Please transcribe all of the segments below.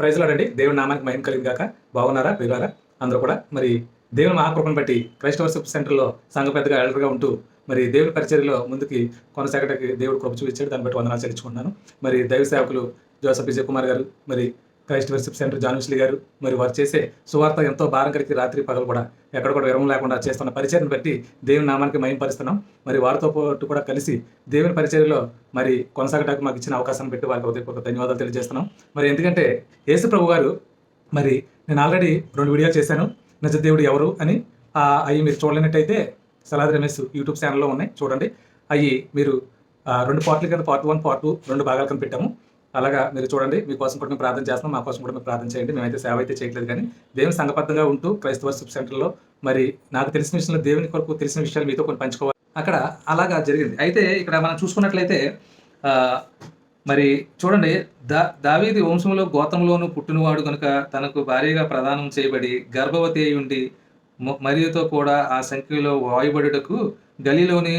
ప్రైజ్లాడండి దేవుని నామానికి మహిమ కలిగి కాక బాగున్నారా? వీరారా అందరూ కూడా. మరి దేవుని మహాకృపను బట్టి క్రైస్తవ వర్షిప్ సెంటర్లో సంఘ పెద్దగా ఎల్డర్గా ఉంటూ మరి దేవుని పరిచర్యలో ముందుకి కొనసాగడానికి దేవుడు కృప చూపించాడు. దాన్ని బట్టి వందనాలు చెల్లించుకుంటున్నాను. మరి దైవ సేవకులు జోసఫ్ విజయ్ కుమార్ గారు మరి క్రైస్ట్ వర్షిప్ సెంటర్ జాన్విస్లీ గారు మరి వారు చేసే సువార్త ఎంతో భారం కలిగి రాత్రి పగలు కూడా ఎక్కడ కూడా విరమం లేకుండా చేస్తున్న పరిచయను బట్టి దేవుని నామానికి మయంపరుస్తున్నాం మరి వారితో పాటు కూడా కలిసి దేవుని పరిచర్యలో మరి కొనసాగడానికి మాకు ఇచ్చిన అవకాశం పెట్టి వారికి ఒక ధన్యవాదాలు తెలియజేస్తున్నాం. మరి ఎందుకంటే యేసు ప్రభు గారు మరి నేను ఆల్రెడీ రెండు వీడియోలు చేశాను. నిజ దేవుడు ఎవరు అని అవి మీరు చూడలేనట్టయితే సలాద్ రమేష్ యూట్యూబ్ ఛానల్లో ఉన్నాయి చూడండి. అవి మీరు రెండు పార్ట్ల కింద పార్ట్ వన్ పార్ట్ టూ రెండు భాగాల కింద పెట్టాము. అలాగా మీరు చూడండి మీకోసం కూడా మేము ప్రార్థన చేస్తున్నాం మా కోసం కూడా మేము ప్రార్థన చేయండి. మేమైతే సేవ అయితే చేయట్లేదు కానీ దేవుని సంఘబద్ధంగా ఉంటూ క్రైస్తవ వర్షిప్ సెంటర్లో మరి నాకు తెలిసిన విషయంలో దేవుని కొరకు తెలిసిన విషయాలు మీతో కొన్ని పంచుకోవాలి. అక్కడ అలాగా జరిగింది. అయితే ఇక్కడ మనం చూసుకున్నట్లయితే మరి చూడండి దా దావీది వంశంలో గోతంలోను పుట్టినవాడు కనుక తనకు భారీగా ప్రదానం చేయబడి గర్భవతి అయి ఉండి మరియుతో కూడా ఆ సంఖ్యలో వాయుబడుటకు గలిలోని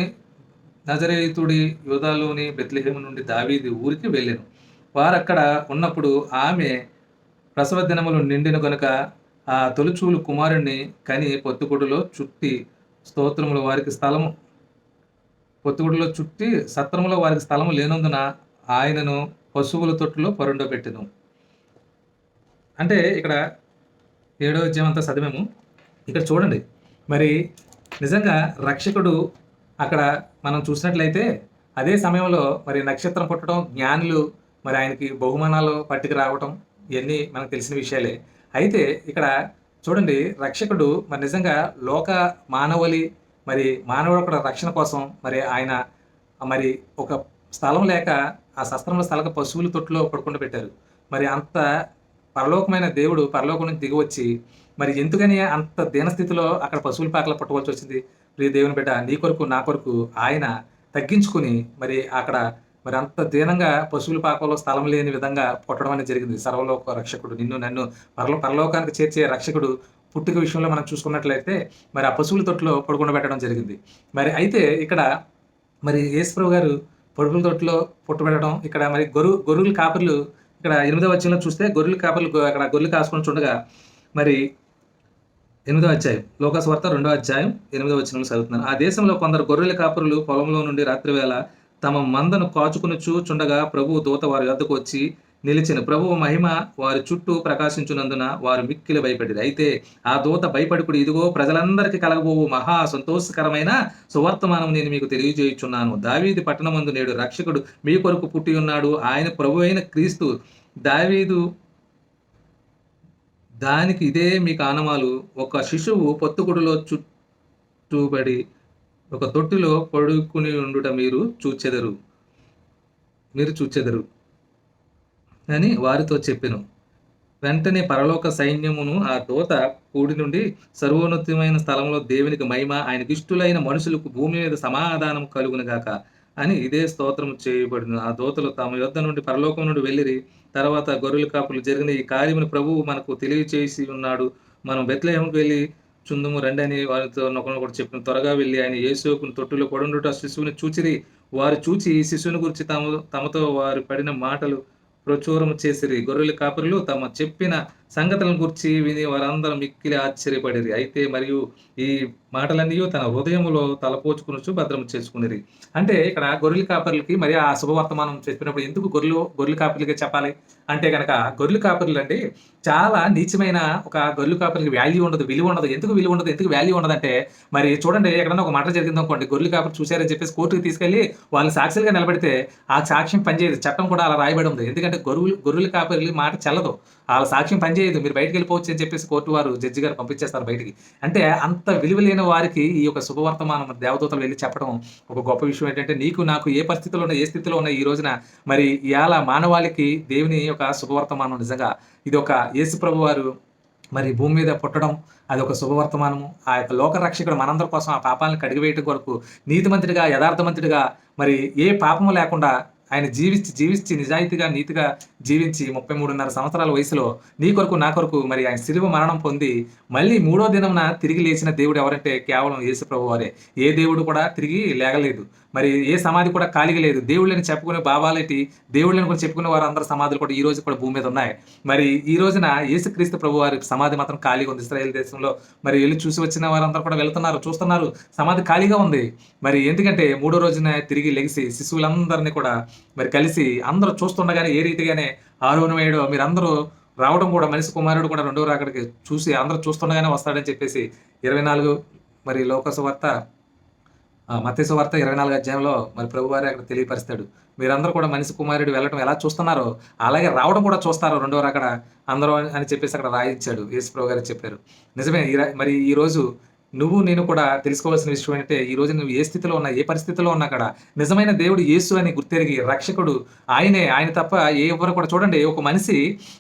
నజరేతుడి యోధాలోని బెత్లెహేము నుండి దావీది ఊరికి వెళ్ళాను. వారక్కడ ఉన్నప్పుడు ఆమె ప్రసవ దినములు నిండిన గనుక ఆ తొలిచూలు కుమారుణ్ణి కని పొత్తుకొడులో చుట్టి స్తోత్రములు వారికి స్థలము పొత్తుగుడిలో చుట్టి సత్రములో వారికి స్థలము లేనందున ఆయనను పశువుల తొట్టులో పరుండబెట్టెను. అంటే ఇక్కడ ఏడో అధ్యాయం అంతా చదివాము. ఇక్కడ చూడండి. మరి నిజంగా రక్షకుడు అక్కడ మనం చూసినట్లయితే అదే సమయంలో మరి నక్షత్రం పుట్టడం జ్ఞానులు మరి ఆయనకి బహుమానాలు పట్టుకు రావటం ఇవన్నీ మనకు తెలిసిన విషయాలే. అయితే ఇక్కడ చూడండి రక్షకుడు మరి నిజంగా లోక మానవులి మరి మానవుడు రక్షణ కోసం మరి ఆయన మరి ఒక స్థలం లేక ఆ శస్త్రంలో స్థలక పశువుల తొట్టులో పడుకుంటూ పెట్టారు. మరి అంత పరలోకమైన దేవుడు పరలోకం నుంచి దిగివచ్చి మరి ఎందుకని అంత దీనస్థితిలో అక్కడ పశువుల పాకలు పట్టుకోవాల్సి వచ్చింది? ప్రియ దేవుని బిడ్డ నీ కొరకు నా కొరకు ఆయన తగ్గించుకుని మరి అక్కడ మరి అంత దీనంగా పశువుల పాకంలో స్థలం లేని విధంగా పుట్టడం అనేది జరిగింది. సర్వలోక రక్షకుడు నిన్ను నన్ను పరలో పరలోకానికి చేర్చే రక్షకుడు పుట్టుక విషయంలో మనం చూసుకున్నట్లయితే మరి ఆ పశువుల తొట్టులో పడుకుండబెట్టడం జరిగింది. మరి అయితే ఇక్కడ మరి యేసుప్రభు గారు పొడుగుల తొట్టులో పుట్టబెట్టడం ఇక్కడ మరి గొర్రు గొర్రెల కాపర్లు ఇక్కడ ఎనిమిదో వచ్చిన చూస్తే గొర్రెల కాపర్లు అక్కడ గొర్రెలు కాసుకొని చూడగా మరి ఎనిమిదో అధ్యాయం లోకస్వార్త రెండో అధ్యాయం ఎనిమిదో వచ్చిన చదువుతున్నాను ఆ దేశంలో కొందరు గొర్రెల కాపరులు పొలంలో నుండి రాత్రివేళ తమ మందను కాచుకుని చూచుండగా ప్రభువు దూత వారి వద్దకు వచ్చి నిలిచిన ప్రభువు మహిమ వారి చుట్టూ ప్రకాశించునందున వారు మిక్కిలి భయపడింది అయితే ఆ దూత భయపడుకుడు ఇదిగో ప్రజలందరికీ కలగబోవు మహా సంతోషకరమైన సువర్తమానం నేను మీకు తెలియజేయుచున్నాను. దావీది పట్టణమందు నేడు రక్షకుడు మీ కొరకు పుట్టి ఉన్నాడు. ఆయన ప్రభు అయిన క్రీస్తు దావీదు దానికి ఇదే మీకు ఆనమాలు ఒక శిశువు పొత్తుకుడులో చుట్టుబడి ఒక తొట్టిలో పడుకుని ఉండుట మీరు చూచెదరు. మీరు చూచెదరు. అని వారితో చెప్పెను. వెంటనే పరలోక సైన్యమును ఆ దూత కూడి నుండి సర్వోన్నతమైన స్థలంలో దేవునికి మహిమ ఆయన ఇష్టులైన మనుషులకు భూమి మీద సమాధానం కలుగునుగాక అని ఇదే స్తోత్రం చేయబడింది ఆ దూతలు తమ యొద్ద నుండి పరలోకం నుండి వెళ్ళిరి. తర్వాత గొర్రెల కాపులు జరిగిన ఈ కార్యమును ప్రభువు మనకు తెలియచేసి ఉన్నాడు. మనం బెత్లహేమకు వెళ్ళి చుందుము రండి అని వారితో ఒకరినొకరు చెప్పిన త్వరగా వెళ్ళి ఆయన యేసుకుని తొట్టులో పడుండుట శిశువుని చూచిరి. వారు చూచి ఈ శిశువుని గురించి తమ తమతో వారు పడిన మాటలు ప్రచురము చేసిరి. గొర్రెల కాపరులు తమ చెప్పిన సంగతులను గురించి విని వారందరూ మిక్కిలి ఆశ్చర్యపడిరి. అయితే మరియు ఈ మాటలన్నీ తన హృదయంలో తలపోచుకునొచ్చు భద్రం చేసుకునేది అంటే ఇక్కడ గొర్రెల కాపర్లకి మరి ఆ శుభవర్తమానం చెప్పినప్పుడు ఎందుకు గొర్రెలు గొర్రెల కాపర్లకి చెప్పాలి? అంటే కనుక గొర్రెల కాపర్లు అంటే చాలా నీచమైన ఒక గొర్రెల కాపర్లకి వాల్యూ ఉండదు విలువ ఉండదు. ఎందుకు విలువ ఉండదు ఎందుకు వాల్యూ ఉండదు అంటే మరి చూడండి ఎక్కడన్నా ఒక మాట జరిగింది అనుకోండి గొర్రెల కాపర్ చూశారని చెప్పేసి కోర్టుకి తీసుకెళ్ళి వాళ్ళని సాక్షులుగా నిలబెడితే ఆ సాక్ష్యం పనిచేయదు. చట్టం కూడా అలా రాయబడి ఉంది. ఎందుకంటే గొర్రెలు గొర్రెల కాపర్లు మాట చెల్లదు. వాళ్ళ సాక్ష్యం పనిచేయదు. మీరు బయటకు వెళ్ళిపోవచ్చు అని చెప్పేసి కోర్టు వారు జడ్జి గారు పంపించేస్తారు బయటికి. అంటే అంత విలువ లేని వారికి ఈ యొక్క శుభవర్తమానం దేవదూతలు వెళ్ళి చెప్పడం ఒక గొప్ప విషయం ఏంటంటే నీకు నాకు ఏ పరిస్థితిలో ఉన్న ఏ స్థితిలో ఉన్న ఈ రోజున మరి ఇవాళ మానవాళికి దేవుని యొక్క శుభవర్తమానం నిజంగా ఇది ఒక యేసు ప్రభు వారు మరి భూమి మీద పుట్టడం అది ఒక శుభవర్తమానము. ఆ యొక్క లోక రక్షకుడు మనందరి కోసం ఆ పాపాలను కడిగివేయటం కొరకు నీతిమంతుడిగా యథార్థమంతుడిగా మరి ఏ పాపము లేకుండా ఆయన జీవించి జీవించి నిజాయితీగా నీతిగా జీవించి ముప్పై మూడున్నర సంవత్సరాల వయసులో నీ కొరకు నా కొరకు మరి ఆయన సిలువ మరణం పొంది మళ్ళీ మూడో దినమున తిరిగి లేచిన దేవుడు ఎవరంటే కేవలం యేసు ప్రభు వారే. ఏ దేవుడు కూడా తిరిగి లేగలేదు. మరి ఏ సమాధి కూడా ఖాళీగా లేదు. దేవుళ్ళని చెప్పుకునే భావాలేటి దేవుళ్ళని కూడా చెప్పుకునే వారు అందరు సమాధులు కూడా ఈ రోజు కూడా భూమి మీద ఉన్నాయి. మరి ఈ రోజున యేసుక్రీస్తు ప్రభు వారి సమాధి మాత్రం ఖాళీగా ఉంది. ఇస్రాయేల్ దేశంలో మరి వెళ్ళి చూసి వచ్చిన వారందరూ కూడా వెళ్తున్నారు చూస్తున్నారు. సమాధి ఖాళీగా ఉంది. మరి ఎందుకంటే మూడో రోజున తిరిగి లెగిసి శిశువులందరినీ కూడా మరి కలిసి అందరూ చూస్తుండగానే ఏ రీతిగానే ఆరోహణమయ్యాడో మీరందరూ రావడం కూడా మనిషి కుమారుడు కూడా రెండో రాకడికి చూసి అందరూ చూస్తుండగానే వస్తాడని చెప్పేసి ఇరవై నాలుగు మరి లోకసువార్త మత్స్య వార్త ఇరవై నాలుగు అధ్యాయంలో మరి ప్రభువారే అక్కడ తెలియపరుస్తాడు. మీరందరూ కూడా మనిషి కుమారుడు వెళ్ళడం ఎలా చూస్తున్నారో అలాగే రావడం కూడా చూస్తారు రెండో అక్కడ అందరూ అని చెప్పేసి అక్కడ రాయించాడు. యేసు ప్రభు గారు చెప్పారు. నిజమే ఈ మరి ఈ రోజు నువ్వు నేను కూడా తెలుసుకోవాల్సిన విషయం ఏంటంటే ఈ రోజు నువ్వు ఏ స్థితిలో ఉన్నా ఏ పరిస్థితిలో ఉన్నా కూడా నిజమైన దేవుడు యేసు అని గుర్తెరిగి రక్షకుడు ఆయనే. ఆయన తప్ప ఏ ఎవరు కూడా చూడండి ఒక మనిషి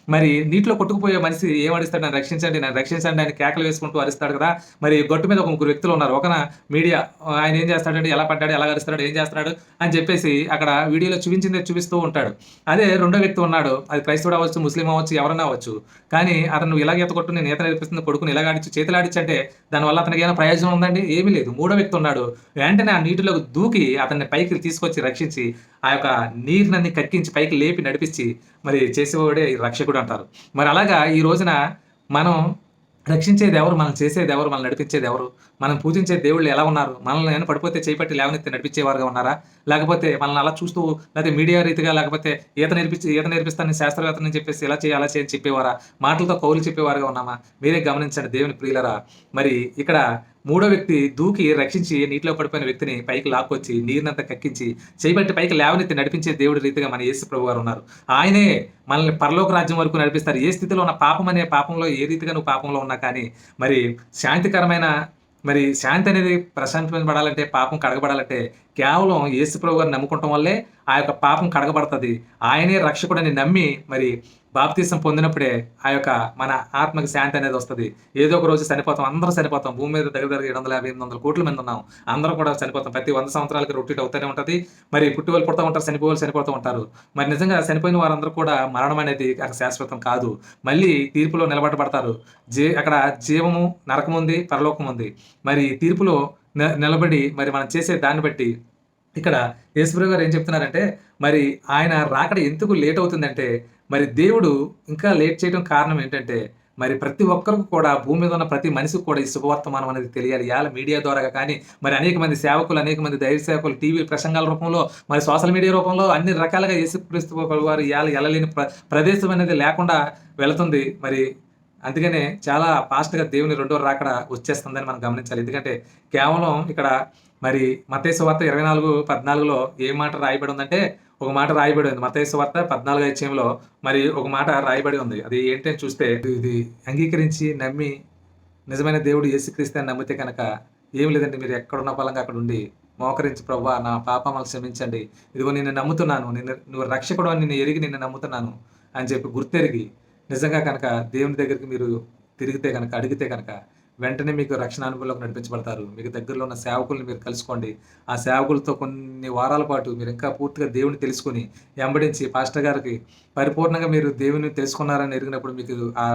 మరి నీటిలో కొట్టుకుపోయే మనిషి ఏం అడుస్తాడు నన్ను రక్షించండి నన్ను రక్షించండి ఆయన కేకలు వేసుకుంటూ అరుస్తాడు కదా. మరి గొట్టు మీద ఒక ముగ్గురు వ్యక్తులు ఉన్నారు. ఒకన మీడియా ఆయన ఏం చేస్తాడంటే ఎలా పడ్డాడు? ఎలా అరుస్తాడు? ఏం చేస్తున్నాడు అని చెప్పేసి అక్కడ వీడియోలో చూపించిందే చూపిస్తూ ఉంటాడు. అదే రెండో వ్యక్తి ఉన్నాడు. అది క్రైస్తవుడు అవ్వచ్చు ముస్లిం అవ్వచ్చు ఎవరన్నా అవ్వచ్చు. కానీ అతను ఇలాగ ఈత కొట్టు నేను ఈత నేర్పిస్తుంది కొడుకుని ఇలాగ ఆడించి చేతులు ఆడించి అంటే దానివల్ల అతనికి ఏమైనా ప్రయోజనం ఉందండి? ఏమీ లేదు. మూడో వ్యక్తి ఉన్నాడు. వెంటనే ఆ నీటిలోకి దూకి అతన్ని పైకి తీసుకొచ్చి రక్షించి ఆ యొక్క నీరునన్ని కక్కించి పైకి లేపి నడిపించి మరి చేసేవాడే రక్షకుడు అంటారు. మరి అలాగా ఈ రోజున మనం రక్షించేది ఎవరు మనం చేసేది ఎవరు మనం నడిపించేది ఎవరు మనం పూజించే దేవుళ్ళు ఎలా ఉన్నారు? మనల్ని నేను పడిపోతే చేపట్టి లేవనెత్తి నడిపించేవారుగా ఉన్నారా? లేకపోతే మనల్ని అలా చూస్తూ లేకపోతే మీడియా రీతిగా లేకపోతే ఈత నేర్పించి ఈత నేర్పిస్తానని శాస్త్రవేత్తని చెప్పేసి ఇలా చేయాలి అలా చేయని చెప్పేవారా? మాటలతో కౌలు చెప్పేవారుగా ఉన్నామా? మీరే గమనించండి దేవుని ప్రియులరా. మరి ఇక్కడ మూడో వ్యక్తి దూకి రక్షించి నీటిలో పడిపోయిన వ్యక్తిని పైకి లాక్కొచ్చి నీరునంతా కక్కించి చేయబట్టి పైకి లేవనెత్తి నడిపించే దేవుడి రీతిగా మన యేసు ప్రభు గారు ఉన్నారు. ఆయనే మనల్ని పరలోక రాజ్యం వరకు నడిపిస్తారు. ఏ స్థితిలో ఉన్న పాపం అనే పాపంలో ఏ రీతిగా నువ్వు పాపంలో ఉన్నా కానీ మరి శాంతికరమైన మరి శాంతి అనేది ప్రశాంతమైన పడాలంటే పాపం కడగబడాలంటే కేవలం యేసుప్రభు గారిని నమ్ముకోవటం వల్లే ఆ యొక్క పాపం కడగబడుతుంది. ఆయనే రక్షకుడని నమ్మి మరి బాప్తీసం పొందినప్పుడే ఆ యొక్క మన ఆత్మకి శాంతి అనేది వస్తుంది. ఏదో ఒక రోజు చనిపోతాం అందరూ చనిపోతాం. భూమి మీద దగ్గర దగ్గర ఏడు వందల యాభై ఎనిమిది వందల కోట్ల మంది ఉన్నాం. అందరూ కూడా చనిపోతాం. ప్రతి వంద సంవత్సరాలకి రొటీట్ అవుతూనే ఉంటుంది. మరి పుట్టివాళ్ళు పుడతా ఉంటారు చనిపోవాలి చనిపోతూ ఉంటారు. మరి నిజంగా చనిపోయిన వారందరూ కూడా మరణం అనేది అక్కడ శాశ్వతం కాదు. మళ్ళీ తీర్పులో నిలబడబడతారు. జీ అక్కడ జీవము నరకం ఉంది పరలోకం ఉంది మరి తీర్పులో నిలబడి మరి మనం చేసే దాన్ని బట్టి ఇక్కడ యేసుప్రభు గారు ఏం చెప్తున్నారంటే మరి ఆయన రాకడ ఎందుకు లేట్ అవుతుందంటే మరి దేవుడు ఇంకా లేట్ చేయడం కారణం ఏంటంటే మరి ప్రతి ఒక్కరికి కూడా భూమి మీద ఉన్న ప్రతి మనిషికి కూడా ఈ శుభవర్తమానం అనేది తెలియాలి. ఇవాళ మీడియా ద్వారా కానీ మరి అనేక మంది సేవకులు అనేక మంది దైవ సేవకులు టీవీ ప్రసంగాల రూపంలో మరి సోషల్ మీడియా రూపంలో అన్ని రకాలుగా యేసుక్రీస్తు వారు ఇవాళ వెళ్ళలేని ప్ర ప్రదేశం అనేది లేకుండా వెళుతుంది. మరి అందుకనే చాలా ఫాస్ట్గా దేవుని రెండో రాకడ వచ్చేస్తుందని మనం గమనించాలి. ఎందుకంటే కేవలం ఇక్కడ మరి మతేశ్వ వార్త ఇరవై నాలుగు పద్నాలుగులో ఏ మాట రాయబడి ఉందంటే ఒక మాట రాయబడి ఉంది. మతేశ్వ వార్త పద్నాలుగు అధ్యాయంలో మరి ఒక మాట రాయబడి ఉంది. అది ఏంటని చూస్తే ఇది అంగీకరించి నమ్మి నిజమైన దేవుడు యేసుక్రీస్తే అని నమ్మితే కనుక ఏం లేదండి. మీరు ఎక్కడున్న బలంగా అక్కడ ఉండి మోకరించి ప్రభా నా పాపమలు క్షమించండి. ఇదిగో నిన్ను నమ్ముతున్నాను. నిన్ను నువ్వు రక్షకుడు అని నిన్ను ఎరిగి నిన్ను నమ్ముతున్నాను అని చెప్పి గుర్తెరిగి నిజంగా కనుక దేవుని దగ్గరికి మీరు తిరిగితే కనుక అడిగితే కనుక వెంటనే మీకు రక్షణ అనుభవంలోకి నడిపించబడతారు. మీకు దగ్గరలో ఉన్న సేవకుల్ని మీరు కలుసుకోండి. ఆ సేవకులతో కొన్ని వారాల పాటు మీరు ఇంకా పూర్తిగా దేవుని తెలుసుకుని వెంబడించి పాస్టర్ గారికి పరిపూర్ణంగా మీరు దేవుని తెలుసుకున్నారని ఎరిగినప్పుడు మీకు ఆ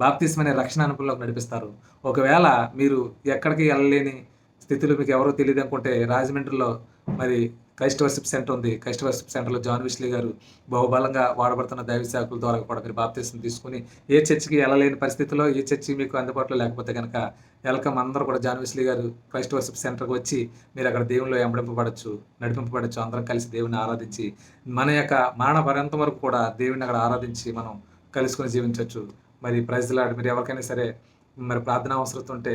బాప్తిస్మ అనే రక్షణ అనుభవంలోకి నడిపిస్తారు. ఒకవేళ మీరు ఎక్కడికి వెళ్ళలేని స్థితిలో మీకు ఎవరో తెలియదు అనుకుంటే రాజమండ్రిలో మరి క్రైస్ట్ వర్షిప్ సెంటర్ ఉంది. క్రైస్టవర్షిప్ సెంటర్లో జాన్ విస్లీ గారు బహుబలంగా వాడబడుతున్న దైవ ద్వారా కూడా మీరు బాప్తీసం తీసుకుని ఏ చర్చికి వెళ్ళలేని పరిస్థితిలో ఏ చర్చి మీకు అందుబాటులో లేకపోతే కనుక వెల్కమ్ అందరూ కూడా జాన్ విస్లీ గారు క్రైస్ట్ వర్షిప్ సెంటర్కి వచ్చి మీరు అక్కడ దేవునిలో ఎంబడింపబడచ్చు నడిపింపబడచ్చు. అందరం కలిసి దేవుని ఆరాధించి మన యొక్క మరణ పర్యంతం వరకు కూడా దేవుని అక్కడ ఆరాధించి మనం కలుసుకొని జీవించవచ్చు మరి ప్రజలాడు మీరు ఎవరికైనా సరే మరి ప్రార్థన అవసరం ఉంటే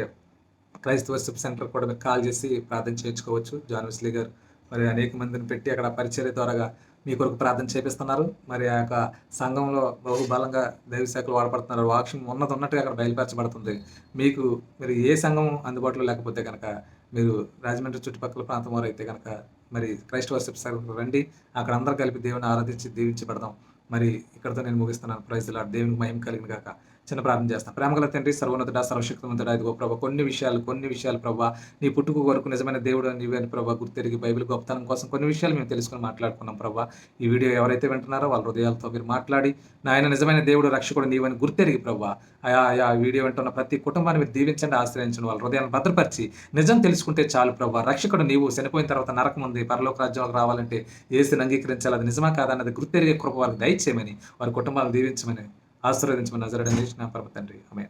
క్రైస్తవ వర్షిప్ సెంటర్ కూడా మీరు కాల్ చేసి ప్రార్థన చేయించుకోవచ్చు. జాన్ విస్లీ గారు మరి అనేక మందిని పెట్టి అక్కడ పరిచర్య ద్వారాగా మీ కొరకు ప్రార్థన చేపిస్తున్నారు. మరి ఆ యొక్క సంఘంలో బహుబలంగా దైవ శాఖలు వాడబడుతున్నారు. వాక్యం ఉన్నది ఉన్నట్టుగా అక్కడ బయలుపరచబడుతుంది. మీకు మీరు ఏ సంఘం అందుబాటులో లేకపోతే కనుక మీరు రాజమండ్రి చుట్టుపక్కల ప్రాంతం వారు అయితే కనుక మరి క్రైస్ట్ వర్షిప్ రండి. అక్కడ అందరూ కలిపి దేవుని ఆరాధించి దీవించబడదాం. పెడదాం మరి ఇక్కడతో నేను ముగిస్తున్నాను. ప్రైజ్ దేవునికి మహిమ కలిగిన కాక చిన్న ప్రార్థన చేస్తాం. ప్రేమగల తండ్రి సర్వోన్నతుడ సర్వశక్తివంతుడ ఇదిగో ప్రభా కొన్ని విషయాలు కొన్ని విషయాలు ప్రభా నీ పుట్టుకు కొరకు నిజమైన దేవుడు నీవే ప్రభా గుర్తెరిగి బైబిల్ గొప్పతనం కోసం కొన్ని విషయాలు మేము తెలుసుకుని మాట్లాడుకున్నాం ప్రభా. ఈ వీడియో ఎవరైతే వింటున్నారో వాళ్ళ హృదయాలతో మీరు మాట్లాడి నాయన నిజమైన దేవుడు రక్షకుడు నీవని గుర్తెరిగి ప్రభా ఆయా ఆయా వీడియో వింటున్న ప్రతి కుటుంబాన్ని మీరు దీవించండి ఆశ్రయించండి వాళ్ళ హృదయాన్ని భద్రపరిచి నిజం తెలుసుకుంటే చాలు ప్రభా. రక్షకుడు నీవు చనిపోయిన తర్వాత నరకం ఉంది పరలోక రాజ్యంలోకి రావాలంటే ఏసిని అంగీకరించాలి అది నిజమా కాదన్నది గుర్తెరిగే కృప వారికి దయచేయమని వారి కుటుంబాలను దీవించమని ఆశీర్వదించమని నజరడం చేసిన పరమ తండ్రి. ఆమె